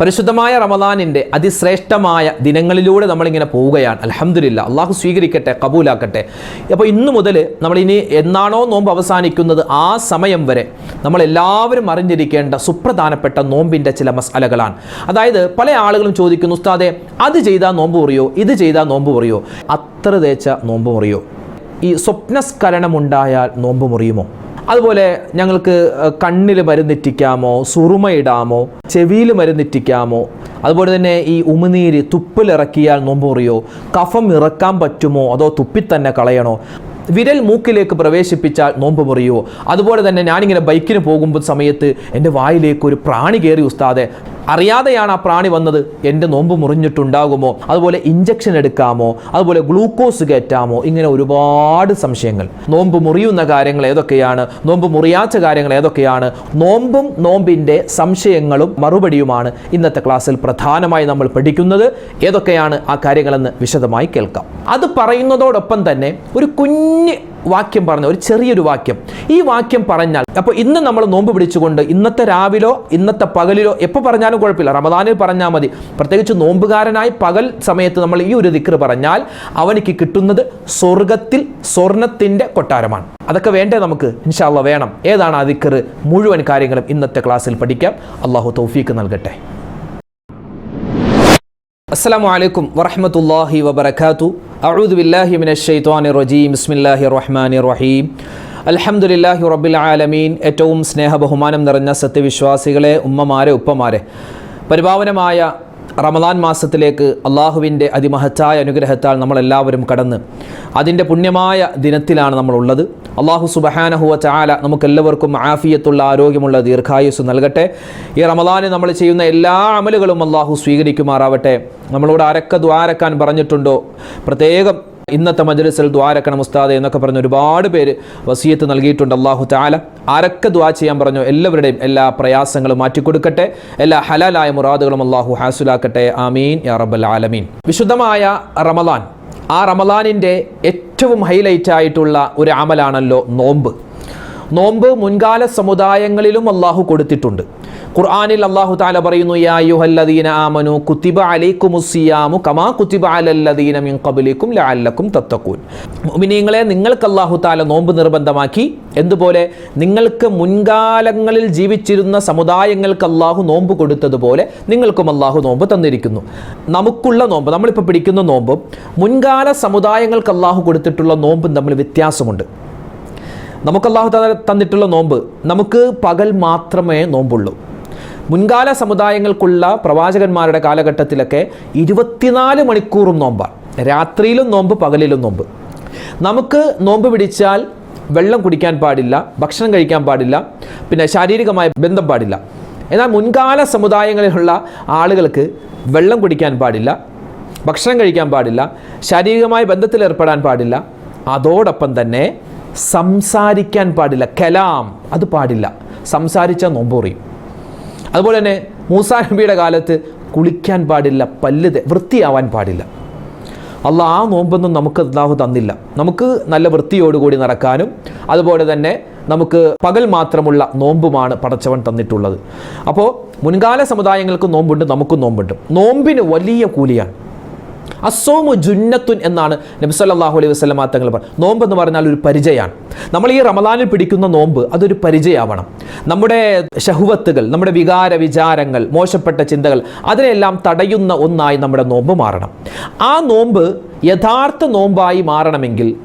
പരിശുദ്ധമായ റമദാനിന്റെ അതിശ്രേഷ്ഠമായ ദിനങ്ങളിലൂടെ നമ്മളിങ്ങനെ പോവുകയാണ്. അലഹമില്ല അള്ളാഹു സ്വീകരിക്കട്ടെ കബൂലാക്കട്ടെ. അപ്പോൾ ഇന്നു മുതൽ നമ്മളിനി എന്നാണോ നോമ്പ് അവസാനിക്കുന്നത് ആ സമയം വരെ നമ്മളെല്ലാവരും അറിഞ്ഞിരിക്കേണ്ട സുപ്രധാനപ്പെട്ട നോമ്പിന്റെ ചില മസാലകളാണ്. അതായത് പല ആളുകളും ചോദിക്കുന്നു ഉസ്താദെ അത് ചെയ്താൽ നോമ്പ് മുറിയോ? ഇത് ചെയ്താൽ നോമ്പ് മുറിയോ? അത്ര തേച്ച നോമ്പ് മുറിയോ? ഈ സ്വപ്നസ്ഖലനമുണ്ടായാൽ നോമ്പ് മുറിയുമോ? അതുപോലെ ഞങ്ങൾക്ക് കണ്ണിൽ മരുന്നിറ്റിക്കാമോ സുറുമയിടാമോ ചെവിയിൽ മരുന്നിറ്റിക്കാമോ അതുപോലെ തന്നെ ഈ ഉമിനീര് തുപ്പിലിറക്കിയാൽ നോമ്പുറിയോ കഫം ഇറക്കാൻ പറ്റുമോ അതോ തുപ്പി തന്നെ കളയണോ? വിരൽ മൂക്കിലേക്ക് പ്രവേശിപ്പിച്ചാൽ നോമ്പ് മുറിയോ? അതുപോലെ തന്നെ ഞാനിങ്ങനെ ബൈക്കിന് പോകുമ്പോൾ സമയത്ത് എന്റെ വായിലേക്ക് ഒരു പ്രാണി കയറി ഉസ്താദെ അറിയാതെയാണ് ആ പ്രാണി വന്നത്. എന്റെ നോമ്പ് മുറിഞ്ഞിട്ടുണ്ടാകുമോ? അതുപോലെ ഇഞ്ചക്ഷൻ എടുക്കാമോ? അതുപോലെ ഗ്ലൂക്കോസ് കയറ്റാമോ? ഇങ്ങനെ ഒരുപാട് സംശയങ്ങൾ. നോമ്പ് മുറിയുന്ന കാര്യങ്ങൾ ഏതൊക്കെയാണ്? നോമ്പ് മുറിയാത്ത കാര്യങ്ങൾ ഏതൊക്കെയാണ്? നോമ്പും നോമ്പിന്റെ സംശയങ്ങളും മറുപടിയുമാണ് ഇന്നത്തെ ക്ലാസ്സിൽ പ്രധാനമായി നമ്മൾ പഠിക്കുന്നത്. ഏതൊക്കെയാണ് ആ കാര്യങ്ങളെന്ന് വിശദമായി കേൾക്കാം. അത് പറയുന്നതോടൊപ്പം തന്നെ ഒരു കുഞ്ഞ് വാക്യം പറഞ്ഞു ഒരു ചെറിയൊരു വാക്യം. ഈ വാക്യം പറഞ്ഞാൽ അപ്പോൾ ഇന്ന് നമ്മൾ നോമ്പ് പിടിച്ചുകൊണ്ട് ഇന്നത്തെ രാവിലോ ഇന്നത്തെ പകലിലോ എപ്പോൾ പറഞ്ഞാലും കുഴപ്പമില്ല. റമദാനിൽ പറഞ്ഞാൽ മതി. പ്രത്യേകിച്ച് നോമ്പുകാരനായി പകൽ സമയത്ത് നമ്മൾ ഈ ഒരു ദിക്ർ പറഞ്ഞാൽ അവനിക്ക് കിട്ടുന്നത് സ്വർഗത്തിൽ സ്വർണത്തിന്റെ കൊട്ടാരമാണ്. അതൊക്കെ വേണ്ടേ നമുക്ക്? ഇൻഷാല്ല വേണം. ഏതാണ് ആ ദിക്ർ മുഴുവൻ കാര്യങ്ങളും ഇന്നത്തെ ക്ലാസ്സിൽ പഠിക്കാം. അള്ളാഹു തൗഫീക്ക് നൽകട്ടെ. അസ്സലാമു വലൈക്കും വറഹ്മത്തുള്ളാഹി വബറകാതു അഊദു ബില്ലാഹി റജീം. ബിസ്മില്ലാഹിർ റഹ്മാനിർ റഹീം. അലഹമുല്ലാഹി റബ്ബിൽ ആലമീൻ. ഏറ്റവും സ്നേഹബഹുമാനം നിറഞ്ഞ സത്യവിശ്വാസികളെ ഉമ്മമാരെ ഉപ്പമാരെ. പരിപാവനമായ റമദാൻ മാസത്തിലേക്ക് അള്ളാഹുവിന്റെ അതിമഹത്തായ അനുഗ്രഹത്താൽ നമ്മളെല്ലാവരും കടന്ന് അതിന്റെ പുണ്യമായ ദിനത്തിലാണ് നമ്മളുള്ളത്. അള്ളാഹു സുബഹാനഹുവ ചാല നമുക്കെല്ലാവർക്കും ആഫിയത്തുള്ള ആരോഗ്യമുള്ള ദീർഘായുസ് നൽകട്ടെ. ഈ റമദാന് നമ്മൾ ചെയ്യുന്ന എല്ലാ അമലുകളും അള്ളാഹു സ്വീകരിക്കുമാറാവട്ടെ. നമ്മളോട് ആരൊക്കെ ദ്വാരക്കാൻ പറഞ്ഞിട്ടുണ്ടോ? പ്രത്യേകം ഇന്നത്തെ മജ്ലിസിൽ ദ്വാരക്കണം ഉസ്താദ് എന്നൊക്കെ പറഞ്ഞ് ഒരുപാട് പേര് വസീയത്ത് നൽകിയിട്ടുണ്ട് അള്ളാഹു താല ആരൊക്കെ ദ്വാ ചെയ്യാൻ പറഞ്ഞു എല്ലാവരുടെയും എല്ലാ പ്രയാസങ്ങളും മാറ്റിക്കൊടുക്കട്ടെ. എല്ലാ ഹലാലായ മുറാദുകളും അള്ളാഹു ഹാസുലാക്കട്ടെ. ആമീൻ. യാ റബ്ബൽ ആലമീൻ. വിശുദ്ധമായ റമദാൻ ആ റമദാനിന്റെ ഏറ്റവും ഹൈലൈറ്റ് ആയിട്ടുള്ള ഒരു അമലാണല്ലോ നോമ്പ്. നോമ്പ് മുൻകാല സമുദായങ്ങളിലും അള്ളാഹു കൊടുത്തിട്ടുണ്ട്. ഖുർആാനിൽ അള്ളാഹു താല പറയുന്നു യാ യുഹല്ലദീന ആമനു കുത്തിബ അലൈക്കുമുസിയാമു കമാ കുത്തിബ അലല്ലദീന മിൻ കബിലിക്കും ലഅല്ലക്കും തത്തക്കൂൻ മുഅ്മിനീങ്ങളെ നിങ്ങൾക്ക് അള്ളാഹു താല നോമ്പ് നിർബന്ധമാക്കി. എന്തുപോലെ? നിങ്ങൾക്ക് മുൻകാലങ്ങളിൽ ജീവിച്ചിരുന്ന സമുദായങ്ങൾക്ക് അള്ളാഹു നോമ്പ് കൊടുത്തതുപോലെ നിങ്ങൾക്കും അള്ളാഹു നോമ്പ് തന്നിരിക്കുന്നു. നമുക്കുള്ള നോമ്പ് നമ്മളിപ്പോൾ പിടിക്കുന്ന നോമ്പും മുൻകാല സമുദായങ്ങൾക്ക് അള്ളാഹു കൊടുത്തിട്ടുള്ള നോമ്പും തമ്മിൽ വ്യത്യാസമുണ്ട്. നമുക്ക് അള്ളാഹു തന്നിട്ടുള്ള നോമ്പ് നമുക്ക് പകൽ മാത്രമേ നോമ്പുള്ളൂ. മുൻകാല സമുദായങ്ങൾക്കുള്ള പ്രവാചകന്മാരുടെ കാലഘട്ടത്തിലൊക്കെ ഇരുപത്തിനാല് മണിക്കൂറും നോമ്പാണ്. രാത്രിയിലും നോമ്പ് പകലിലും നോമ്പ്. നമുക്ക് നോമ്പ് പിടിച്ചാൽ വെള്ളം കുടിക്കാൻ പാടില്ല ഭക്ഷണം കഴിക്കാൻ പാടില്ല പിന്നെ ശാരീരികമായ ബന്ധം പാടില്ല. എന്നാൽ മുൻകാല സമുദായങ്ങളിലുള്ള ആളുകൾക്ക് വെള്ളം കുടിക്കാൻ പാടില്ല ഭക്ഷണം കഴിക്കാൻ പാടില്ല ശാരീരികമായ ബന്ധത്തിൽ ഏർപ്പെടാൻ പാടില്ല. അതോടൊപ്പം തന്നെ സംസാരിക്കാൻ പാടില്ല. കലാം അത് പാടില്ല. സംസാരിച്ച പറയും അതുപോലെ തന്നെ മൂസാ നബിയുടെ കാലത്ത് കുളിക്കാൻ പാടില്ല പല്ല് വൃത്തിയാവാൻ പാടില്ല. അല്ല ആ നോമ്പൊന്നും നമുക്ക് അള്ളാഹു തന്നില്ല. നമുക്ക് നല്ല വൃത്തിയോടുകൂടി നടക്കാനും അതുപോലെ തന്നെ നമുക്ക് പകൽ മാത്രമുള്ള നോമ്പുമാണ് പടച്ചവൻ തന്നിട്ടുള്ളത്. അപ്പോൾ മുൻകാല സമുദായങ്ങൾക്ക് നോമ്പുണ്ട് നമുക്കും നോമ്പുണ്ട്. നോമ്പിന് വലിയ കൂലിയാണ്. അസോമു ജുന്നത്തുൻ എന്നാണ് നബി സല്ലല്ലാഹു അലൈഹി വസല്ലമ തങ്ങൾ പറഞ്ഞത്. നോമ്പ് എന്ന് പറഞ്ഞാൽ ഒരു പരിചയമാണ്. നമ്മൾ ഈ റമദാനിൽ പിടിക്കുന്ന നോമ്പ് അതൊരു പരിചയമാവണം. നമ്മുടെ ഷഹുവത്തുകൾ നമ്മുടെ വികാര വിചാരങ്ങൾ മോശപ്പെട്ട ചിന്തകൾ അതിനെല്ലാം തടയുന്ന ഒന്നായി നമ്മുടെ നോമ്പ് മാറണം. ആ നോമ്പ് യഥാർത്ഥ നോമ്പായി മാറണമെങ്കിൽ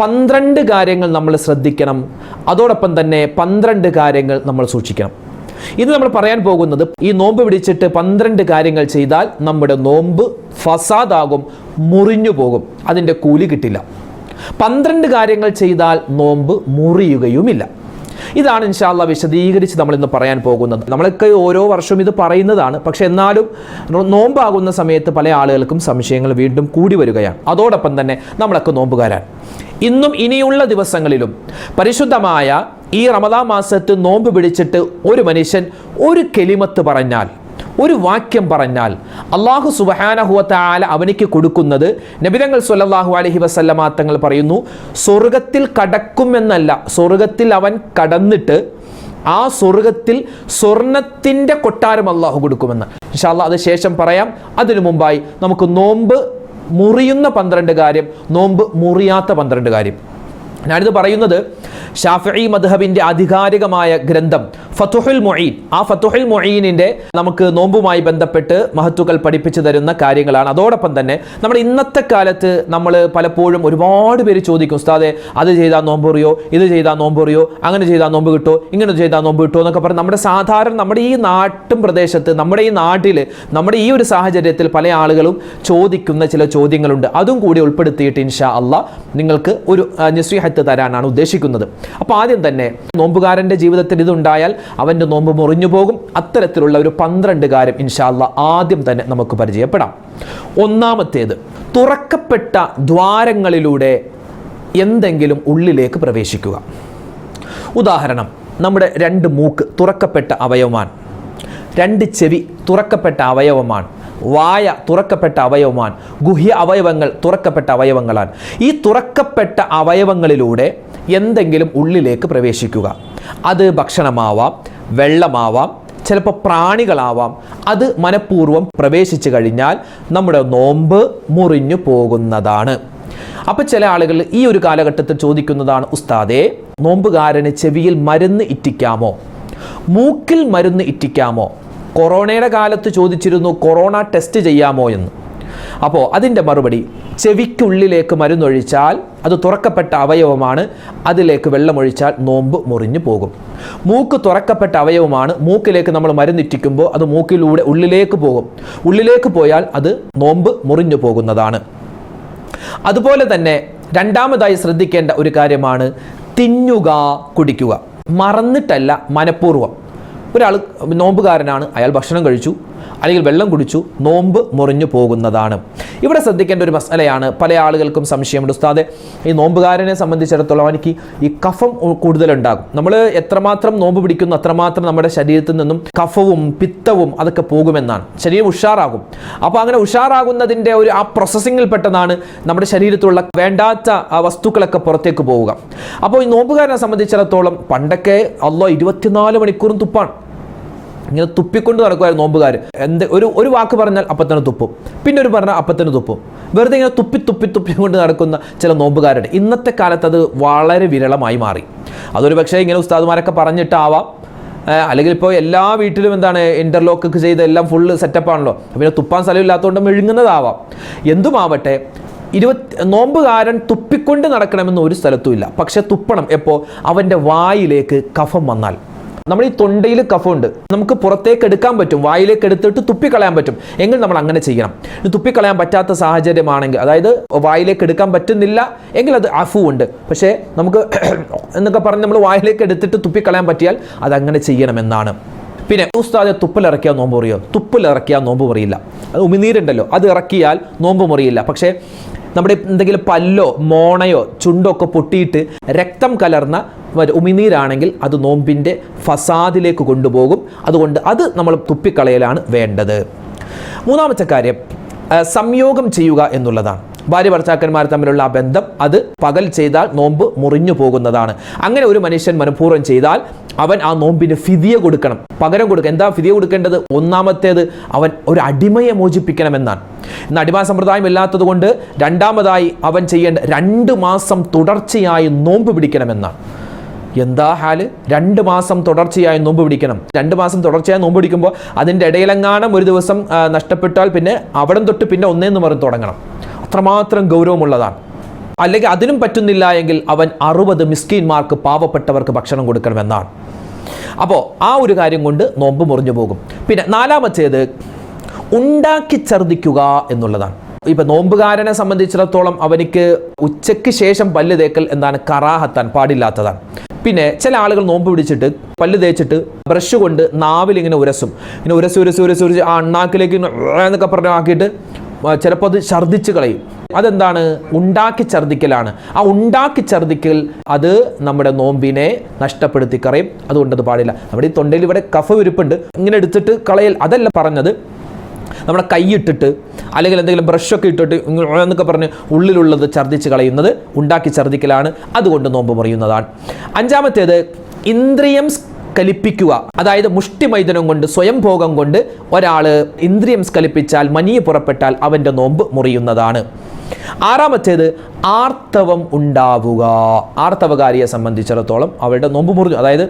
പന്ത്രണ്ട് കാര്യങ്ങൾ നമ്മൾ ശ്രദ്ധിക്കണം. അതോടൊപ്പം തന്നെ പന്ത്രണ്ട് കാര്യങ്ങൾ നമ്മൾ സൂക്ഷിക്കണം. ഇന്ന് നമ്മൾ പറയാൻ പോകുന്നത് ഈ നോമ്പ് പിടിച്ചിട്ട് പന്ത്രണ്ട് കാര്യങ്ങൾ ചെയ്താൽ നമ്മുടെ നോമ്പ് ഫസാദാകും മുറിഞ്ഞു പോകും. അതിന്റെ കൂലി കിട്ടില്ല. പന്ത്രണ്ട് കാര്യങ്ങൾ ചെയ്താൽ നോമ്പ് മുറിയുകയുമില്ല. ഇതാണ് ഇൻഷാല്ല വിശദീകരിച്ച് നമ്മൾ ഇന്ന് പറയാൻ പോകുന്നത്. നമ്മളൊക്കെ ഓരോ വർഷവും ഇത് പറയുന്നതാണ്. പക്ഷെ എന്നാലും നോമ്പാകുന്ന സമയത്ത് പല ആളുകൾക്കും സംശയങ്ങൾ വീണ്ടും കൂടി വരികയാണ്. അതോടൊപ്പം തന്നെ നമ്മളൊക്കെ നോമ്പുകാരാൻ ഇന്നും ഇനിയുള്ള ദിവസങ്ങളിലും പരിശുദ്ധമായ ഈ റമദാ മാസത്ത് നോമ്പ് പിടിച്ചിട്ട് ഒരു മനുഷ്യൻ ഒരു കെലിമത്ത് പറഞ്ഞാൽ ഒരു വാക്യം പറഞ്ഞാൽ അള്ളാഹു സുബഹാനഹുവത്താല അവനിക്ക് കൊടുക്കുന്നത് നബിതങ്ങൾ സുല്ലാഹു അലഹി വസല്ലമ തങ്ങൾ പറയുന്നു സ്വർഗത്തിൽ കടക്കുമെന്നല്ല സ്വർഗത്തിൽ അവൻ കടന്നിട്ട് ആ സ്വർഗത്തിൽ സ്വർണത്തിന്റെ കൊട്ടാരം അള്ളാഹു കൊടുക്കുമെന്ന്. ഇൻഷാല്ല അത് ശേഷം പറയാം. അതിനു മുമ്പായി നമുക്ക് നോമ്പ് മുറിയുന്ന പന്ത്രണ്ട് കാര്യം നോമ്പ് മുറിയാത്ത പന്ത്രണ്ട് കാര്യം. ഞാനിത് പറയുന്നത് ഷാഫി മദ്ഹബിന്റെ ആധികാരികമായ ഗ്രന്ഥം ഫത്തുഹുൽ മൊയ്ൻ ആ ഫത്തുഹുൽ മൊയ്നിന്റെ നമുക്ക് നോമ്പുമായി ബന്ധപ്പെട്ട് മഹത്തുക്കൾ പഠിപ്പിച്ചു തരുന്ന കാര്യങ്ങളാണ്. അതോടൊപ്പം തന്നെ നമ്മൾ ഇന്നത്തെ കാലത്ത് നമ്മൾ പലപ്പോഴും ഒരുപാട് പേര് ചോദിക്കും ഉസ്താദെ അത് ചെയ്താൽ നോമ്പ് അറിയോ ഇത് ചെയ്താൽ നോമ്പ് അറിയോ അങ്ങനെ ചെയ്താൽ നോമ്പ് കിട്ടോ? ഇങ്ങനെ ചെയ്താൽ നോമ്പ് കിട്ടോ? എന്നൊക്കെ പറഞ്ഞ് നമ്മുടെ സാധാരണ നമ്മുടെ ഈ നാട്ടും പ്രദേശത്ത് നമ്മുടെ ഈ നാട്ടിൽ നമ്മുടെ ഈ ഒരു സാഹചര്യത്തിൽ പല ആളുകളും ചോദിക്കുന്ന ചില ചോദ്യങ്ങളുണ്ട്. അതും കൂടി ഉൾപ്പെടുത്തിയിട്ട് ഇൻഷാ അള്ളാഹ് നിങ്ങൾക്ക് ഒരു നിസ്വീഹത്ത് തരാനാണ് ഉദ്ദേശിക്കുന്നത്. അപ്പോൾ ആദ്യം തന്നെ നോമ്പുകാരന്റെ ജീവിതത്തിൽ ഇതുണ്ടായാൽ അവന്റെ നോമ്പ് മുറിഞ്ഞു പോകും. അത്തരത്തിലുള്ള ഒരു പന്ത്രണ്ട് കാര്യം ഇൻഷാല്ല ആദ്യം തന്നെ നമുക്ക് പരിചയപ്പെടാം. ഒന്നാമത്തേത് തുറക്കപ്പെട്ട ദ്വാരങ്ങളിലൂടെ എന്തെങ്കിലും ഉള്ളിലേക്ക് പ്രവേശിക്കുക. ഉദാഹരണം നമ്മുടെ രണ്ട് മൂക്ക് തുറക്കപ്പെട്ട അവയവമാണ്. രണ്ട് ചെവി തുറക്കപ്പെട്ട അവയവമാണ്. വായ തുറക്കപ്പെട്ട അവയവമാണ് ഗുഹ്യ അവയവങ്ങൾ തുറക്കപ്പെട്ട അവയവങ്ങളാണ് ഈ തുറക്കപ്പെട്ട അവയവങ്ങളിലൂടെ എന്തെങ്കിലും ഉള്ളിലേക്ക് പ്രവേശിക്കുക. അത് ഭക്ഷണമാവാം വെള്ളമാവാം ചിലപ്പോൾ പ്രാണികളാവാം. അത് മനഃപൂർവം പ്രവേശിച്ചു കഴിഞ്ഞാൽ നമ്മുടെ നോമ്പ് മുറിഞ്ഞു പോകുന്നതാണ്. അപ്പം ചില ആളുകൾ ഈ ഒരു കാലഘട്ടത്തിൽ ചോദിക്കുന്നതാണ് ഉസ്താദെ നോമ്പുകാരന് ചെവിയിൽ മരുന്ന് ഇറ്റിക്കാമോ? മൂക്കിൽ മരുന്ന് ഇറ്റിക്കാമോ? കൊറോണയുടെ കാലത്ത് ചോദിച്ചിരുന്നു കൊറോണ ടെസ്റ്റ് ചെയ്യാമോ എന്ന്. അപ്പോൾ അതിന്റെ മറുപടി ചെവിക്കുള്ളിലേക്ക് മരുന്നൊഴിച്ചാൽ അത് തുറക്കപ്പെട്ട അവയവമാണ് അതിലേക്ക് വെള്ളമൊഴിച്ചാൽ നോമ്പ് മുറിഞ്ഞു പോകും. മൂക്ക് തുറക്കപ്പെട്ട അവയവമാണ് മൂക്കിലേക്ക് നമ്മൾ മരുന്നിറ്റിക്കുമ്പോൾ അത് മൂക്കിലൂടെ ഉള്ളിലേക്ക് പോകും. ഉള്ളിലേക്ക് പോയാൽ അത് നോമ്പ് മുറിഞ്ഞു പോകുന്നതാണ്. അതുപോലെ തന്നെ രണ്ടാമതായി ശ്രദ്ധിക്കേണ്ട ഒരു കാര്യമാണ് തിന്നുക കുടിക്കുക. മറന്നിട്ടല്ല മനഃപൂർവം. ഒരാൾ നോമ്പുകാരനാണ് അയാൾ ഭക്ഷണം കഴിച്ചു. അല്ലെങ്കിൽ വെള്ളം കുടിച്ചു നോമ്പ് മുറിഞ്ഞു പോകുന്നതാണ്. ഇവിടെ ശ്രദ്ധിക്കേണ്ട ഒരു മസലയാണ് പല ആളുകൾക്കും സംശയമുണ്ട്. ഉസ്താദെ ഈ നോമ്പുകാരനെ സംബന്ധിച്ചിടത്തോളം എനിക്ക് ഈ കഫം കൂടുതലുണ്ടാകും. നമ്മൾ എത്രമാത്രം നോമ്പ് പിടിക്കുന്നു അത്രമാത്രം നമ്മുടെ ശരീരത്തിൽ നിന്നും കഫവും പിത്തവും അതൊക്കെ പോകുമെന്നാണ്. ശരീരം ഉഷാറാകും. അപ്പോൾ അങ്ങനെ ഉഷാറാകുന്നതിന്റെ ഒരു ആ പ്രോസസ്സിങ്ങിൽ പെട്ടതാണ് നമ്മുടെ ശരീരത്തിലുള്ള വേണ്ടാത്ത വസ്തുക്കളൊക്കെ പുറത്തേക്ക് പോവുക. അപ്പോൾ ഈ നോമ്പുകാരനെ സംബന്ധിച്ചിടത്തോളം പണ്ടൊക്കെ അല്ലോ ഇരുപത്തിനാല് മണിക്കൂറും തുപ്പാണ്. ഇങ്ങനെ തുപ്പിക്കൊണ്ട് നടക്കുമായിരുന്നു നോമ്പുകാർ എന്ത് ഒരു ഒരു വാക്ക് പറഞ്ഞാൽ അപ്പത്തന്നെ തുപ്പും. പിന്നെ ഒരു പറഞ്ഞാൽ അപ്പത്തന്നെ തുപ്പും. വെറുതെ ഇങ്ങനെ തുപ്പി തുപ്പി തുപ്പി കൊണ്ട് നടക്കുന്ന ചില നോമ്പുകാരുണ്ട് ഇന്നത്തെ കാലത്ത് അത് വളരെ വിരളമായി മാറി. അതൊരു പക്ഷേ ഇങ്ങനെ ഉസ്താദുമാരൊക്കെ പറഞ്ഞിട്ടാവാം. അല്ലെങ്കിൽ ഇപ്പോൾ എല്ലാ വീട്ടിലും എന്താണ് ഇന്റർലോക്ക് ഒക്കെ ചെയ്ത് എല്ലാം ഫുള്ള് സെറ്റപ്പാണല്ലോ പിന്നെ തുപ്പാൻ സ്ഥലമില്ലാത്തതുകൊണ്ട് മെഴുങ്ങുന്നതാവാം. എന്തുമാവട്ടെ ഇരുപത്തി നോമ്പുകാരൻ തുപ്പിക്കൊണ്ട് നടക്കണമെന്ന് ഒരു സ്ഥലത്തുമില്ല പക്ഷെ തുപ്പണം എപ്പോൾ അവന്റെ വായിലേക്ക് കഫം വന്നാൽ. നമ്മൾ ഈ തൊണ്ടയിൽ കഫമുണ്ട്. നമുക്ക് പുറത്തേക്ക് എടുക്കാൻ പറ്റും. വായിലേക്ക് എടുത്തിട്ട് തുപ്പിക്കളയാൻ പറ്റും. എങ്കിൽ നമ്മൾ അങ്ങനെ ചെയ്യണം. തുപ്പിക്കളയാൻ പറ്റാത്ത സാഹചര്യമാണെങ്കിൽ അതായത് വായിലേക്ക് എടുക്കാൻ പറ്റുന്നില്ല എങ്കിൽ അത് അഫു ഉണ്ട്. പക്ഷേ നമുക്ക് എന്നൊക്കെ പറഞ്ഞ് നമ്മൾ വായിലേക്ക് എടുത്തിട്ട് തുപ്പിക്കളയാൻ പറ്റിയാൽ അത് അങ്ങനെ ചെയ്യണമെന്നാണ്. പിന്നെ ഉസ്താദ് തുപ്പലിറക്കിയാൽ നോമ്പ് മുറിയോ? തുപ്പലിറക്കിയാൽ നോമ്പ് മുറിയില്ല. അത് ഉമിനീരുണ്ടല്ലോ. അത് ഇറക്കിയാൽ നോമ്പ് മുറിയില്ല. പക്ഷേ നമ്മുടെ എന്തെങ്കിലും പല്ലോ മോണയോ ചുണ്ടോ ഒക്കെ പൊട്ടിയിട്ട് രക്തം കലർന്ന ഉമിനീരാണെങ്കിൽ അത് നോമ്പിന്റെ ഫസാദിലേക്ക് കൊണ്ടുപോകും. അതുകൊണ്ട് അത് നമ്മൾ തുപ്പിക്കളയലാണ് വേണ്ടത്. മൂന്നാമത്തെ കാര്യം സംയോഗം ചെയ്യുക എന്നുള്ളതാണ്. ഭാര്യ ഭർത്താക്കന്മാർ തമ്മിലുള്ള ആ ബന്ധം അത് പകൽ ചെയ്താൽ നോമ്പ് മുറിഞ്ഞു പോകുന്നതാണ്. അങ്ങനെ ഒരു മനുഷ്യൻ മനഃപൂർവം ചെയ്താൽ അവൻ ആ നോമ്പിന് ഫിതിയ കൊടുക്കണം. പകരം കൊടുക്കുക എന്താ ഫിതിയ കൊടുക്കേണ്ടത്? ഒന്നാമത്തേത് അവൻ ഒരു അടിമയെ മോചിപ്പിക്കണമെന്നാണ്. ഇന്ന് അടിമ സമ്പ്രദായം ഇല്ലാത്തത് കൊണ്ട് രണ്ടാമതായി അവൻ ചെയ്യേണ്ട രണ്ട് മാസം തുടർച്ചയായി നോമ്പ് പിടിക്കണമെന്നാണ്. എന്താ ഹാൽ? രണ്ട് മാസം തുടർച്ചയായി നോമ്പ് പിടിക്കണം. രണ്ട് മാസം തുടർച്ചയായി നോമ്പ് പിടിക്കുമ്പോൾ അതിന്റെ ഇടയിലെങ്ങാനും ഒരു ദിവസം നഷ്ടപ്പെട്ടാൽ പിന്നെ അവിടം തൊട്ട് പിന്നെ ഒന്നേന്ന് പറഞ്ഞ് തുടങ്ങണം. അത്രമാത്രം ഗൗരവമുള്ളതാണ്. അല്ലെങ്കിൽ അതിനും പറ്റുന്നില്ല എങ്കിൽ അവൻ അറുപത് മിസ്കീന്മാർക്ക് പാവപ്പെട്ടവർക്ക് ഭക്ഷണം കൊടുക്കണമെന്നാണ്. അപ്പോൾ ആ ഒരു കാര്യം കൊണ്ട് നോമ്പ് മുറിഞ്ഞു പോകും. പിന്നെ നാലാമത്തേത് ഉണ്ടാക്കി ഛർദ്ദിക്കുക എന്നുള്ളതാണ്. ഇപ്പം നോമ്പുകാരനെ സംബന്ധിച്ചിടത്തോളം അവനിക്ക് ഉച്ചയ്ക്ക് ശേഷം പല്ല് തേക്കൽ എന്താണ് കറാഹത്താൻ പാടില്ലാത്തതാണ്. പിന്നെ ചില ആളുകൾ നോമ്പ് പിടിച്ചിട്ട് പല്ല് തേച്ചിട്ട് ബ്രഷ് കൊണ്ട് നാവിൽ ഇങ്ങനെ ഉരസും. ഇങ്ങനെ ഉരസ് ഉരസ് ഉരസ് ഉരച്ച് ആ അണ്ണാക്കിലേക്ക് എന്നൊക്കെ പറഞ്ഞ് ആക്കിയിട്ട് ചിലപ്പോൾ അത് ഛർദ്ദിച്ച് കളയും. അതെന്താണ്? ഉണ്ടാക്കി ഛർദ്ദിക്കലാണ്. ആ ഉണ്ടാക്കി ഛർദ്ദിക്കൽ അത് നമ്മുടെ നോമ്പിനെ നഷ്ടപ്പെടുത്തി കളയും. അതുകൊണ്ട് അത് പാടില്ല. നമ്മുടെ ഈ തൊണ്ടയിൽ ഇവിടെ കഫ വിരിപ്പുണ്ട് ഇങ്ങനെ എടുത്തിട്ട് കളയൽ. അതല്ല പറഞ്ഞത്. നമ്മുടെ കൈയിട്ടിട്ട് അല്ലെങ്കിൽ എന്തെങ്കിലും ബ്രഷൊക്കെ ഇട്ടിട്ട് എന്നൊക്കെ പറഞ്ഞ് ഉള്ളിലുള്ളത് ഛർദ്ദിച്ച് കളയുന്നത് ഉണ്ടാക്കി ഛർദ്ദിക്കലാണ്. അതുകൊണ്ട് നോമ്പ് പറയുന്നതാണ് അഞ്ചാമത്തേത് ഇന്ദ്രിയം സ്കലിപ്പിക്കുക അതായത് മുഷ്ടിമൈതനം കൊണ്ട് സ്വയം ഭോഗം കൊണ്ട് ഒരാൾ ഇന്ദ്രിയം സ്കലിപ്പിച്ചാൽ മനിയെ പുറപ്പെട്ടാൽ അവന്റെ നോമ്പ് മുറിയുന്നതാണ്. ആറാമത്തേത് ആർത്തവം ഉണ്ടാവുക. ആർത്തവകാരിയെ സംബന്ധിച്ചിടത്തോളം അവരുടെ നോമ്പ് മുറിഞ്ഞു. അതായത്